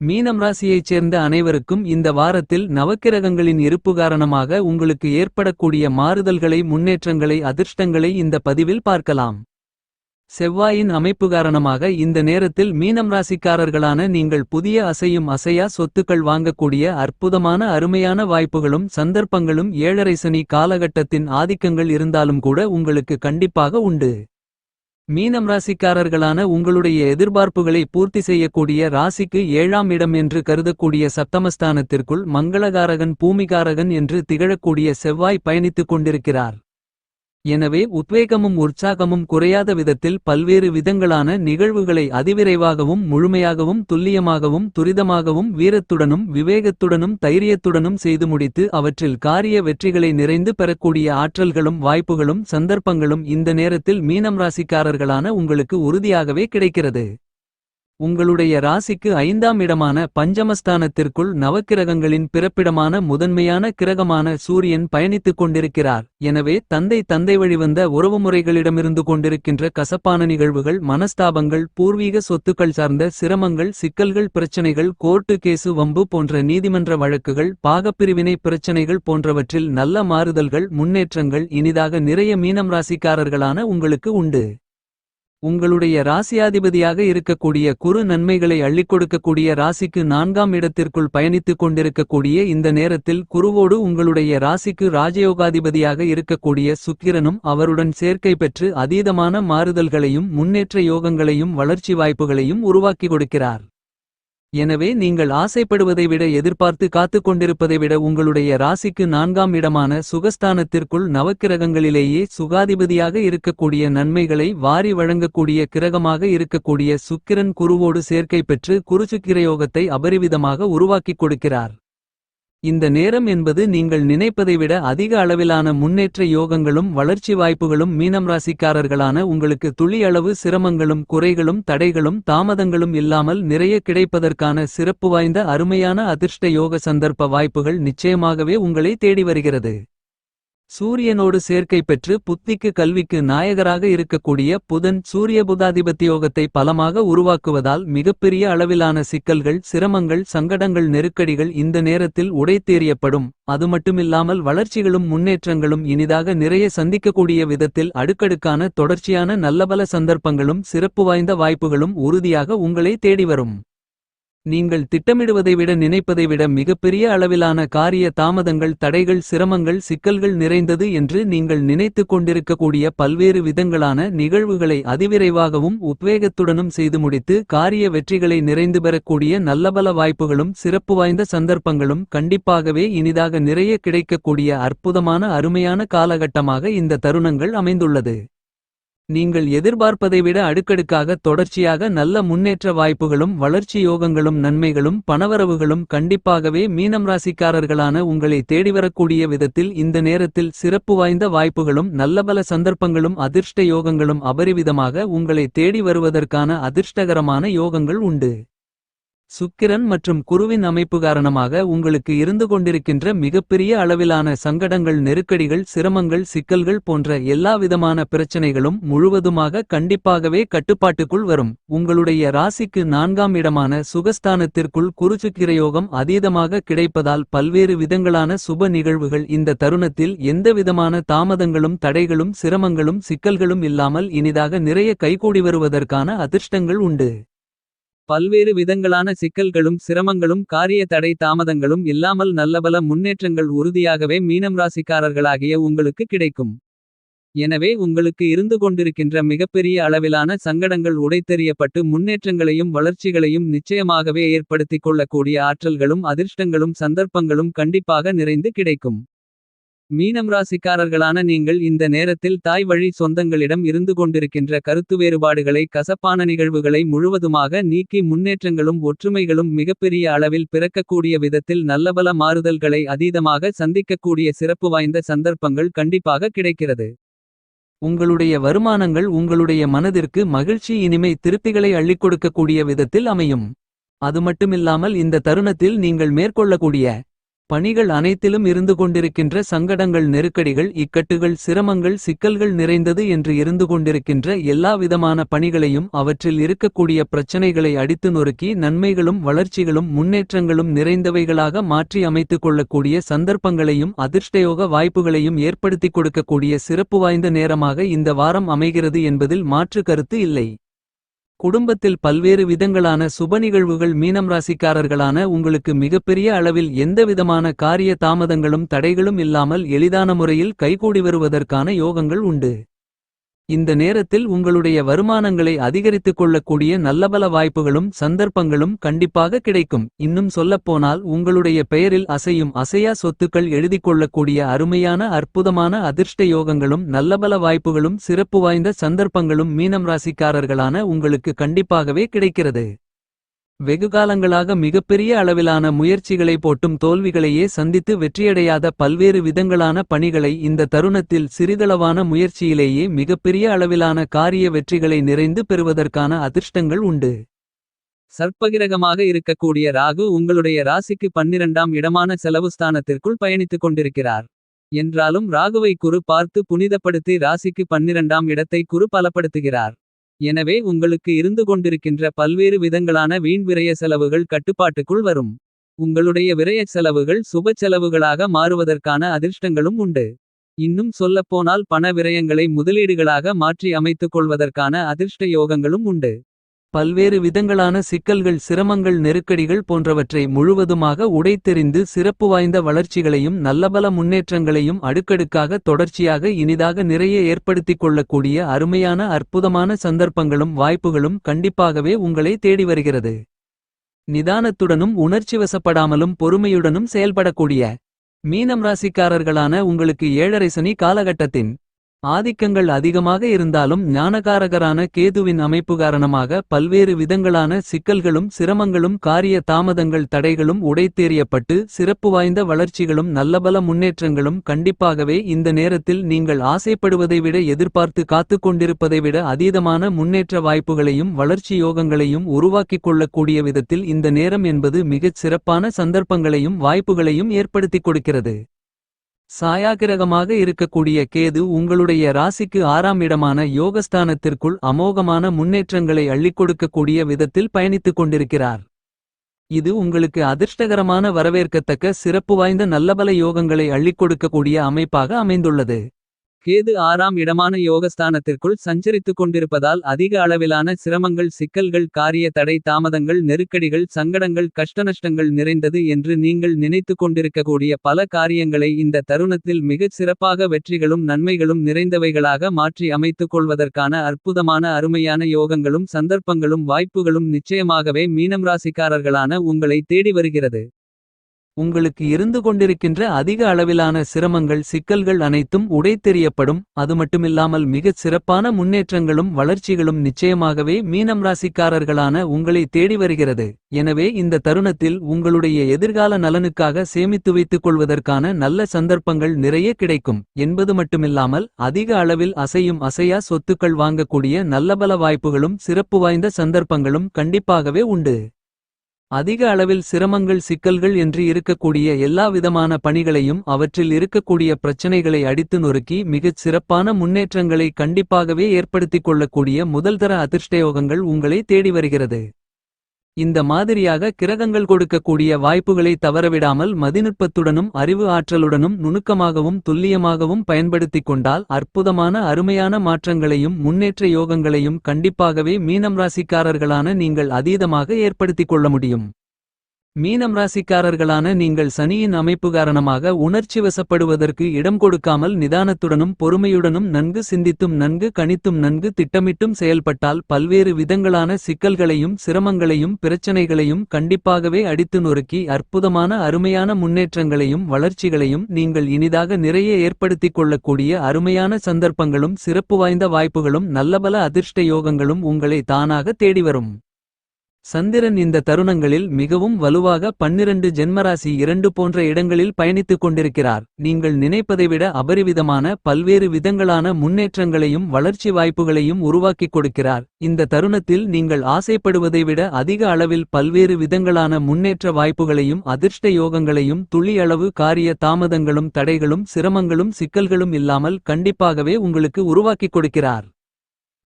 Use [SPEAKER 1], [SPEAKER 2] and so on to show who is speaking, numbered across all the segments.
[SPEAKER 1] மீனம் ராசியைச் சேர்ந்த அனைவருக்கும் இந்த வாரத்தில் நவக்கிரகங்களின் இருப்பு காரணமாக உங்களுக்கு ஏற்படக்கூடிய மாறுதல்களை முன்னேற்றங்களை அதிர்ஷ்டங்களை இந்த பதிவில் பார்க்கலாம். செவ்வாயின் அமைப்பு காரணமாக இந்த நேரத்தில் மீனம் ராசிக்காரர்களான நீங்கள் புதிய அசையும் அசையா சொத்துக்கள் வாங்கக்கூடிய அற்புதமான அருமையான வாய்ப்புகளும் சந்தர்ப்பங்களும் ஏழரை சனி காலகட்டத்தின் ஆதிக்கங்கள் இருந்தாலும் கூட உங்களுக்கு கண்டிப்பாக உண்டு. மீனம் ராசிக்காரர்களான உங்களுடைய எதிர்பார்ப்புகளை பூர்த்தி செய்யக்கூடிய ராசிக்கு ஏழாம் இடம் என்று கருதக்கூடிய சப்தமஸ்தானத்திற்குள் மங்களகாரகன் பூமிகாரகன் என்று திகழக்கூடிய செவ்வாய் பயணித்துக் கொண்டிருக்கிறார். எனவே உத்வேகமும் உற்சாகமும் குறையாத விதத்தில் பல்வேறு விதங்களான நிகழ்வுகளை அதிவிரைவாகவும் முழுமையாகவும் துல்லியமாகவும் துரிதமாகவும் வீரத்துடனும் விவேகத்துடனும் தைரியத்துடனும் செய்து முடித்து அவற்றில் காரிய வெற்றிகளை நிறைந்து பெறக்கூடிய ஆற்றல்களும் வாய்ப்புகளும் சந்தர்ப்பங்களும் இந்த நேரத்தில் மீனம் ராசிக்காரர்களான உங்களுக்கு உறுதியாகவே கிடைக்கிறது. உங்களுடைய ராசிக்கு ஐந்தாம் இடமான பஞ்சமஸ்தானத்திற்குள் நவக்கிரகங்களின் பிறப்பிடமான முதன்மையான கிரகமான சூரியன் பயணித்துக் கொண்டிருக்கிறார். எனவே தந்தை தந்தை வழிவந்த உறவுமுறைகளிடமிருந்து கொண்டிருக்கின்ற கசப்பான நிகழ்வுகள் மனஸ்தாபங்கள் பூர்வீக சொத்துக்கள் சார்ந்த சிரமங்கள் சிக்கல்கள் பிரச்சனைகள் கோர்ட்டு கேசு வம்பு போன்ற நீதிமன்ற வழக்குகள் பாகப்பிரிவினை பிரச்சனைகள் போன்றவற்றில் நல்ல மாறுதல்கள் முன்னேற்றங்கள் இனிதாக நிறைய மீனம் ராசிக்காரர்களான உங்களுக்கு உண்டு. உங்களுடைய ராசியாதிபதியாக இருக்கக்கூடிய குறு நன்மைகளை அள்ளிக் கொடுக்கக்கூடிய ராசிக்கு நான்காம் இடத்திற்குள் பயணித்துக் கொண்டிருக்கக்கூடிய இந்த நேரத்தில் குருவோடு உங்களுடைய ராசிக்கு ராஜயோகாதிபதியாக இருக்கக்கூடிய சுக்கிரனும் அவருடன் சேர்க்கை பெற்று அதீதமான மாறுதல்களையும் முன்னேற்ற யோகங்களையும் வளர்ச்சி வாய்ப்புகளையும் உருவாக்கி கொடுக்கிறார். எனவே நீங்கள் ஆசைப்படுவதை விட எதிர்பார்த்து காத்துக் கொண்டிருப்பதை விட உங்களுடைய ராசிக்கு நான்காம் இடமான சுகஸ்தானத்திற்குள் நவக்கிரகங்களிலேயே சுகாதிபதியாக இருக்கக்கூடிய நன்மைகளை வாரி வழங்கக்கூடிய கிரகமாக இருக்கக்கூடிய சுக்கிரன் குருவோடு சேர்க்கை பெற்று குருசுக்கிரயோகத்தை அபரிவிதமாக உருவாக்கிக் கொடுக்கிறார். இந்த நேரம் என்பது நீங்கள் நினைப்பதை விட அதிக அளவிலான முன்னேற்ற யோகங்களும் வளர்ச்சி வாய்ப்புகளும் மீனம் ராசிக்காரர்களான உங்களுக்கு துளி அளவு சிரமங்களும் குறைகளும் தடைகளும் தாமதங்களும் இல்லாமல் நிறைய கிடைப்பதற்கான சிறப்பு வாய்ந்த அருமையான அதிர்ஷ்ட யோக சந்தர்ப்ப வாய்ப்புகள் நிச்சயமாகவே உங்களை தேடி வருகிறது. சூரியனோடு சேர்க்கை பெற்று புத்திக்கு கல்விக்கு நாயகராக இருக்கக்கூடிய புதன் சூரிய புதாதிபத்தியோகத்தை பலமாக உருவாக்குவதால் மிகப்பெரிய அளவிலான சிக்கல்கள் சிரமங்கள் சங்கடங்கள் நெருக்கடிகள் இந்த நேரத்தில் உடைத்தேறியப்படும் அது மட்டுமில்லாமல் வளர்ச்சிகளும் முன்னேற்றங்களும் இனிதாக நிறைய சந்திக்கக்கூடிய விதத்தில் அடுக்கடுக்கான தொடர்ச்சியான நல்லபல சந்தர்ப்பங்களும் சிறப்பு வாய்ந்த வாய்ப்புகளும் உறுதியாக உங்களை தேடி வரும். நீங்கள் திட்டமிடுவதை விட நினைப்பதை விட மிகப்பெரிய அளவிலான காரிய தாமதங்கள் தடைகள் சிரமங்கள் சிக்கல்கள் நிறைந்தது என்று நீங்கள் நினைத்துக் கொண்டிருக்கக்கூடிய பல்வேறு விதங்களான நிகழ்வுகளை அதிவிரைவாகவும் உத்வேகத்துடனும் செய்து முடித்து காரிய வெற்றிகளை நிறைந்து பெறக்கூடிய நல்லபல வாய்ப்புகளும் சிறப்பு வாய்ந்த சந்தர்ப்பங்களும் கண்டிப்பாகவே இனிதாக நிறைய கிடைக்கக்கூடிய அற்புதமான அருமையான காலகட்டமாக இந்த தருணங்கள் அமைந்துள்ளது. நீங்கள் எதிர்பார்ப்பதை விட அடுக்கடுக்காக தொடர்ச்சியாக நல்ல முன்னேற்ற வாய்ப்புகளும் வளர்ச்சி யோகங்களும் நன்மைகளும் பணவரவுகளும் கண்டிப்பாகவே மீனம் ராசிக்காரர்களான உங்களை தேடிவரக்கூடிய விதத்தில் இந்த நேரத்தில் சிறப்பு வாய்ந்த வாய்ப்புகளும் நல்லபல சந்தர்ப்பங்களும் அதிர்ஷ்ட யோகங்களும் அபரிவிதமாக உங்களை தேடி வருவதற்கான அதிர்ஷ்டகரமான யோகங்கள் உண்டு. சுக்கிரன் மற்றும் குருவின் அமைப்பு காரணமாக உங்களுக்கு இருந்து கொண்டிருக்கின்ற மிகப்பெரிய அளவிலான சங்கடங்கள் நெருக்கடிகள் சிரமங்கள் சிக்கல்கள் போன்ற எல்லாவிதமான பிரச்சனைகளும் முழுவதுமாக கண்டிப்பாகவே கட்டுப்பாட்டுக்குள் வரும். உங்களுடைய ராசிக்கு நான்காம் இடமான சுகஸ்தானத்திற்குள் குருசுக்கிரயோகம் அதீதமாக கிடைப்பதால் பல்வேறு விதங்களான சுப நிகழ்வுகள் இந்த தருணத்தில் எந்தவிதமான தாமதங்களும் தடைகளும் சிரமங்களும் சிக்கல்களும் இல்லாமல் இனிதாக நிறைய கைகூடி வருவதற்கான அதிர்ஷ்டங்கள் உண்டு. பல்வேறு விதங்களான சிக்கல்களும் சிரமங்களும் காரிய தடை தாமதங்களும் இல்லாமல் நல்லபல முன்னேற்றங்கள் உறுதியாகவே மீனம் ராசிக்காரர்களாகிய உங்களுக்கு கிடைக்கும். எனவே உங்களுக்கு இருந்து கொண்டிருக்கின்ற மிகப்பெரிய அளவிலான சங்கடங்கள் உடைத்தெறியப்பட்டு முன்னேற்றங்களையும் வளர்ச்சிகளையும் நிச்சயமாகவே ஏற்படுத்திக் கொள்ளக்கூடிய ஆற்றல்களும் அதிர்ஷ்டங்களும் சந்தர்ப்பங்களும் கண்டிப்பாக நிறைந்து கிடைக்கும். மீனம் ராசிக்காரர்களான நீங்கள் இந்த நேரத்தில் தாய் வழி சொந்தங்களிடம் இருந்து கொண்டிருக்கின்ற கருத்து வேறுபாடுகளை கசப்பான நிகழ்வுகளை முழுவதுமாக நீக்கி முன்னேற்றங்களும் ஒற்றுமைகளும் மிகப்பெரிய அளவில் பிறக்கக்கூடிய விதத்தில் நல்லபல மாறுதல்களை அதீதமாக சந்திக்கக்கூடிய சிறப்பு வாய்ந்த சந்தர்ப்பங்கள் கண்டிப்பாக கிடைக்கிறது. உங்களுடைய வருமானங்கள் உங்களுடைய மனதிற்கு மகிழ்ச்சி இனிமை திருப்திகளை அள்ளிக் கொடுக்கக்கூடிய விதத்தில் அமையும். அது மட்டுமில்லாமல் இந்த தருணத்தில் நீங்கள் மேற்கொள்ளக்கூடிய பணிகள் அனைத்திலும் இருந்து கொண்டிருக்கின்ற சங்கடங்கள் நெருக்கடிகள் இக்கட்டுகள் சிரமங்கள் சிக்கல்கள் நிறைந்தது என்று இருந்து கொண்டிருக்கின்ற எல்லா விதமான பணிகளையும் அவற்றில் இருக்கக்கூடிய பிரச்சனைகளை அடித்து நொறுக்கி நன்மைகளும் வளர்ச்சிகளும் முன்னேற்றங்களும் நிறைந்தவைகளாக மாற்றி அமைத்துக் கொள்ளக்கூடிய சந்தர்ப்பங்களையும் அதிர்ஷ்டயோக வாய்ப்புகளையும் ஏற்படுத்திக் கொடுக்கக்கூடிய சிறப்பு வாய்ந்த நேரமாக இந்த வாரம் அமைகிறது என்பதில் மாற்று கருத்து இல்லை. குடும்பத்தில் பல்வேறு விதங்களான சுப நிகழ்வுகள் மீனம் ராசிக்காரர்களான உங்களுக்கு மிகப்பெரிய அளவில் எந்தவிதமான காரிய தாமதங்களும் தடைகளும் இல்லாமல் எளிதான முறையில் கைகூடி வருவதற்கான யோகங்கள் உண்டு. இந்த நேரத்தில் உங்களுடைய வருமானங்களை அதிகரித்துக் கொள்ளக்கூடிய நல்லபல வாய்ப்புகளும் சந்தர்ப்பங்களும் கண்டிப்பாக கிடைக்கும். இன்னும் சொல்லப்போனால் உங்களுடைய பெயரில் அசையும் அசையா சொத்துக்கள் எழுதிக் கொள்ளக்கூடிய அருமையான அற்புதமான அதிர்ஷ்ட யோகங்களும் நல்லபல வாய்ப்புகளும் சிறப்பு வாய்ந்த சந்தர்ப்பங்களும் மீனம் ராசிக்காரர்களான உங்களுக்கு கண்டிப்பாகவே கிடைக்கிறது. வெகுகாலங்களாக மிகப்பெரிய அளவிலான முயற்சிகளை போட்டும் தோல்விகளையே சந்தித்து வெற்றியடையாத பல்வேறு விதங்களான பணிகளை இந்த தருணத்தில் சிறிதளவான முயற்சியிலேயே மிகப்பெரிய அளவிலான காரிய வெற்றிகளை நிறைந்து பெறுவதற்கான அதிர்ஷ்டங்கள் உண்டு. சர்ப்பகிரகமாக இருக்கக்கூடிய ராகு உங்களுடைய ராசிக்கு பன்னிரண்டாம் இடமான செலவு ஸ்தானத்திற்குள் பயணித்துக் கொண்டிருக்கிறார். என்றாலும் ராகுவை குறு பார்த்து புனிதப்படுத்தி ராசிக்கு பன்னிரண்டாம் இடத்தை குறு பலப்படுத்துகிறார். எனவே உங்களுக்கு இருந்து கொண்டிருக்கின்ற பல்வேறு விதங்களான வீண் விரய செலவுகள் கட்டுப்பாட்டுக்குள் வரும். உங்களுடைய விரய செலவுகள் சுப செலவுகளாக மாறுவதற்கான அதிர்ஷ்டங்களும் உண்டு. இன்னும் சொல்லப்போனால் பண விரயங்களை முதலீடுகளாக மாற்றி அமைத்துக் கொள்வதற்கான அதிர்ஷ்ட யோகங்களும் உண்டு. பல்வேறு விதங்களான சிக்கல்கள் சிரமங்கள் நெருக்கடிகள் போன்றவற்றை முழுவதுமாக உடைத்தெறிந்து சிறப்பு வாய்ந்த வளர்ச்சிகளையும் நல்லபல முன்னேற்றங்களையும் அடுக்கடுக்காக தொடர்ச்சியாக இனிதாக நிறைய ஏற்படுத்திக் கொள்ளக்கூடிய அருமையான அற்புதமான சந்தர்ப்பங்களும் வாய்ப்புகளும் கண்டிப்பாகவே உங்களை தேடி வருகிறது. நிதானத்துடனும் உணர்ச்சிவசப்படாமலும் பொறுமையுடனும் செயல்படக்கூடிய மீனம் ராசிக்காரர்களான உங்களுக்கு ஏழரை சனி காலகட்டத்தின் ஆதிக்கங்கள் அதிகமாக இருந்தாலும் ஞானகாரகரான கேதுவின் அமைப்பு காரணமாக பல்வேறு விதங்களான சிக்கல்களும் சிரமங்களும் காரிய தாமதங்கள் தடைகளும் உடைத்தேறியப்பட்டு சிறப்பு வாய்ந்த வளர்ச்சிகளும் நல்லபல முன்னேற்றங்களும் கண்டிப்பாகவே இந்த நேரத்தில் நீங்கள் ஆசைப்படுவதை விட எதிர்பார்த்து காத்துக் கொண்டிருப்பதை விட அதீதமான முன்னேற்ற வாய்ப்புகளையும் வளர்ச்சி யோகங்களையும் உருவாக்கிக் கொள்ளக்கூடிய விதத்தில் இந்த நேரம் என்பது மிகச் சிறப்பான சந்தர்ப்பங்களையும் வாய்ப்புகளையும் ஏற்படுத்திக் கொடுக்கிறது. சாயாகிரகமாக இருக்கக்கூடிய கேது உங்களுடைய ராசிக்கு ஆறாம் இடமான யோகஸ்தானத்திற்குள் அமோகமான முன்னேற்றங்களை அள்ளிக் கொடுக்கக்கூடிய விதத்தில் பயணித்துக் கொண்டிருக்கிறார். இது உங்களுக்கு அதிர்ஷ்டகரமான வரவேற்கத்தக்க சிறப்பு வாய்ந்த நல்லபல யோகங்களை அள்ளிக் கொடுக்கக்கூடிய அமைப்பாக அமைந்துள்ளது. கேது ஆறாம் இடமான யோகஸ்தானத்திற்குள் சஞ்சரித்துக் கொண்டிருப்பதால் அதிக அளவிலான சிரமங்கள் சிக்கல்கள் காரிய தடை தாமதங்கள் நெருக்கடிகள் சங்கடங்கள் கஷ்டநஷ்டங்கள் நிறைந்தது என்று நீங்கள் நினைத்துக் கொண்டிருக்கக்கூடிய பல காரியங்களை இந்த தருணத்தில் மிகச் சிறப்பாக வெற்றிகளும் நன்மைகளும் நிறைந்தவைகளாக மாற்றி அமைத்துக் கொள்வதற்கான அற்புதமான அருமையான யோகங்களும் சந்தர்ப்பங்களும் வாய்ப்புகளும் நிச்சயமாகவே மீனம் ராசிக்காரர்களான உங்களை தேடி வருகிறது. உங்களுக்கு இருந்து கொண்டிருக்கின்ற அதிக அளவிலான சிரமங்கள் சிக்கல்கள் அனைத்தும் உடைத்தெறியப்படும். அது மட்டுமில்லாமல் மிகச் சிறப்பான முன்னேற்றங்களும் வளர்ச்சிகளும் நிச்சயமாகவே மீனம் ராசிக்காரர்களான உங்களை தேடி வருகிறது. எனவே இந்த தருணத்தில் உங்களுடைய எதிர்கால நலனுக்காக சேமித்து வைத்துக் கொள்வதற்கான நல்ல சந்தர்ப்பங்கள் நிறைய கிடைக்கும். என்பது மட்டுமில்லாமல் அதிக அளவில் அசையும் அசையா சொத்துக்கள் வாங்கக்கூடிய நல்லபல வாய்ப்புகளும் சிறப்பு வாய்ந்த சந்தர்ப்பங்களும் கண்டிப்பாகவே உண்டு. அதிக அளவில் சிரமங்கள் சிக்கல்கள் என்று இருக்கக்கூடிய எல்லா விதமான பணிகளையும் அவற்றில் இருக்கக்கூடிய பிரச்சனைகளை அடித்து நொறுக்கி மிகச் சிறப்பான முன்னேற்றங்களை கண்டிப்பாகவே ஏற்படுத்திக் கொள்ளக்கூடிய முதல்தர அதிர்ஷ்டயோகங்கள் உங்களை தேடி வருகிறது. இந்த மாதிரியாக கிரகங்கள் கொடுக்கக்கூடிய வாய்ப்புகளை தவறவிடாமல் மதிநுட்பத்துடனும் அறிவு ஆற்றலுடனும் நுணுக்கமாகவும் துல்லியமாகவும் பயன்படுத்திக் கொண்டால் அற்புதமான அருமையான மாற்றங்களையும் முன்னேற்ற யோகங்களையும் கண்டிப்பாகவே மீனம் ராசிக்காரர்களான நீங்கள் அதீதமாக ஏற்படுத்திக் கொள்ள முடியும். மீனம் ராசிக்காரர்களான நீங்கள் சனியின் அமைப்பு காரணமாக உணர்ச்சி வசப்படுவதற்கு இடம் கொடுக்காமல் நிதானத்துடனும் பொறுமையுடனும் நன்கு சிந்தித்தும் நன்கு கணித்தும் நன்கு திட்டமிட்டும் செயல்பட்டால் பல்வேறு விதங்களான சிக்கல்களையும் சிரமங்களையும் பிரச்சனைகளையும் கண்டிப்பாகவே அடித்து நொறுக்கி அற்புதமான அருமையான முன்னேற்றங்களையும் வளர்ச்சிகளையும் நீங்கள் இனிதாக நிறைய ஏற்படுத்திக் கொள்ளக்கூடிய அருமையான சந்தர்ப்பங்களும் சிறப்பு வாய்ந்த வாய்ப்புகளும் நல்லபல அதிர்ஷ்ட யோகங்களும் உங்களை தானாக தேடிவரும் சந்திரன் இந்த தருணங்களில் மிகவும் வலுவாக பன்னிரண்டு ஜென்மராசி இரண்டு போன்ற இடங்களில் பயணித்துக் கொண்டிருக்கிறார். நீங்கள் நினைப்பதை விட அபரிவிதமான பல்வேறு விதங்களான முன்னேற்றங்களையும் வளர்ச்சி வாய்ப்புகளையும் உருவாக்கிக் கொடுக்கிறார். இந்த தருணத்தில் நீங்கள் ஆசைப்படுவதை விட அதிக அளவில் பல்வேறு விதங்களான முன்னேற்ற வாய்ப்புகளையும் அதிர்ஷ்ட யோகங்களையும் துளி அளவு காரிய தாமதங்களும் தடைகளும் சிரமங்களும் சிக்கல்களும் இல்லாமல் கண்டிப்பாகவே உங்களுக்கு உருவாக்கிக் கொடுக்கிறார்.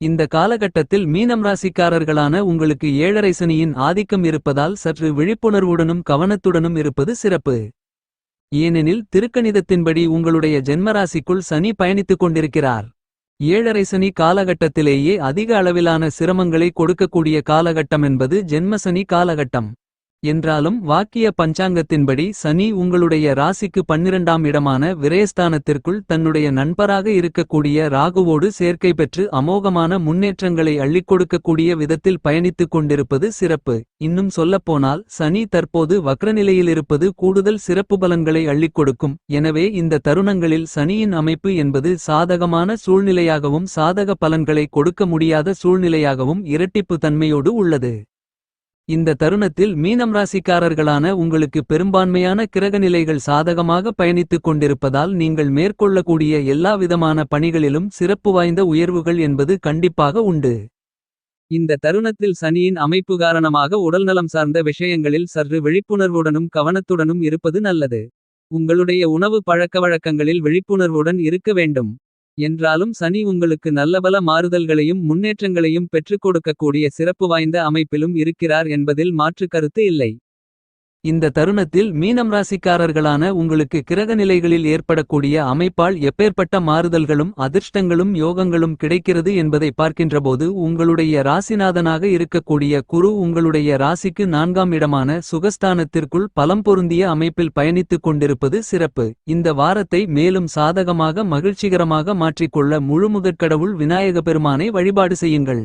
[SPEAKER 1] இந்த காலகட்டத்தில் மீனம் ராசிக்காரர்களான உங்களுக்கு ஏழரை சனியின் ஆதிக்கம் இருப்பதால் சற்று விழிப்புணர்வுடனும் கவனத்துடனும் இருப்பது சிறப்பு. ஏனெனில் திருக்கணிதத்தின்படி உங்களுடைய ஜென்மராசிக்குள் சனி பயணித்துக் கொண்டிருக்கிறார். ஏழரை சனி காலகட்டத்திலேயே அதிக அளவிலான சிரமங்களை கொடுக்கக்கூடிய காலகட்டம் என்பது ஜென்மசனி காலகட்டம். என்றாலும் வாக்கிய பஞ்சாங்கத்தின்படி சனி உங்களுடைய ராசிக்கு பன்னிரண்டாம் இடமான விரயஸ்தானத்திற்குள் தன்னுடைய நண்பராக இருக்கக்கூடிய ராகுவோடு சேர்க்கை பெற்று அமோகமான முன்னேற்றங்களை அள்ளிக் கொடுக்கக்கூடிய விதத்தில் பயணித்துக் கொண்டிருப்பது சிறப்பு. இன்னும் சொல்லப்போனால் சனி தற்போது வக்ரநிலையில் இருப்பது கூடுதல் சிறப்பு பலன்களை அள்ளிக் கொடுக்கும். எனவே இந்த தருணங்களில் சனியின் அமைப்பு என்பது சாதகமான சூழ்நிலையாகவும் சாதக பலன்களை கொடுக்க முடியாத சூழ்நிலையாகவும் இரட்டிப்பு தன்மையோடு உள்ளது. இந்த தருணத்தில் மீனம் ராசிக்காரர்களான உங்களுக்கு பெரும்பான்மையான கிரகநிலைகள் சாதகமாக பயணித்துக் கொண்டிருப்பதால் நீங்கள் மேற்கொள்ளக்கூடிய எல்லா விதமான பணிகளிலும் சிறப்பு வாய்ந்த உயர்வுகள் என்பது கண்டிப்பாக உண்டு. இந்த தருணத்தில் சனியின் அமைப்பு காரணமாக உடல்நலம் சார்ந்த விஷயங்களில் சற்று விழிப்புணர்வுடனும் கவனத்துடனும் இருப்பது நல்லது. உங்களுடைய உணவு பழக்கவழக்கங்களில் விழிப்புணர்வுடன் இருக்க வேண்டும். என்றாலும் சனி உங்களுக்கு நல்லபல மாறுதல்களையும் முன்னேற்றங்களையும் பெற்றுக் கொடுக்கக்கூடிய சிறப்பு வாய்ந்த அமைப்பிலும் இருக்கிறார் என்பதில் மாற்று கருத்து இல்லை. இந்த தருணத்தில் மீனம் ராசிக்காரர்களான உங்களுக்கு கிரக நிலைகளில் ஏற்படக்கூடிய அமைப்பால் எப்பேற்பட்ட மாறுதல்களும் அதிர்ஷ்டங்களும் யோகங்களும் கிடைக்கிறது என்பதை பார்க்கின்றபோது உங்களுடைய ராசிநாதனாக இருக்கக்கூடிய குரு உங்களுடைய ராசிக்கு நான்காம் இடமான சுகஸ்தானத்திற்குள் பலம் பொருந்திய அமைப்பில் பயணித்துக் கொண்டிருப்பது சிறப்பு. இந்த வாரத்தை மேலும் சாதகமாக மகிழ்ச்சிகரமாக மாற்றிக்கொள்ள முழுமுதற்கடவுள் விநாயக பெருமானை வழிபாடு செய்யுங்கள்.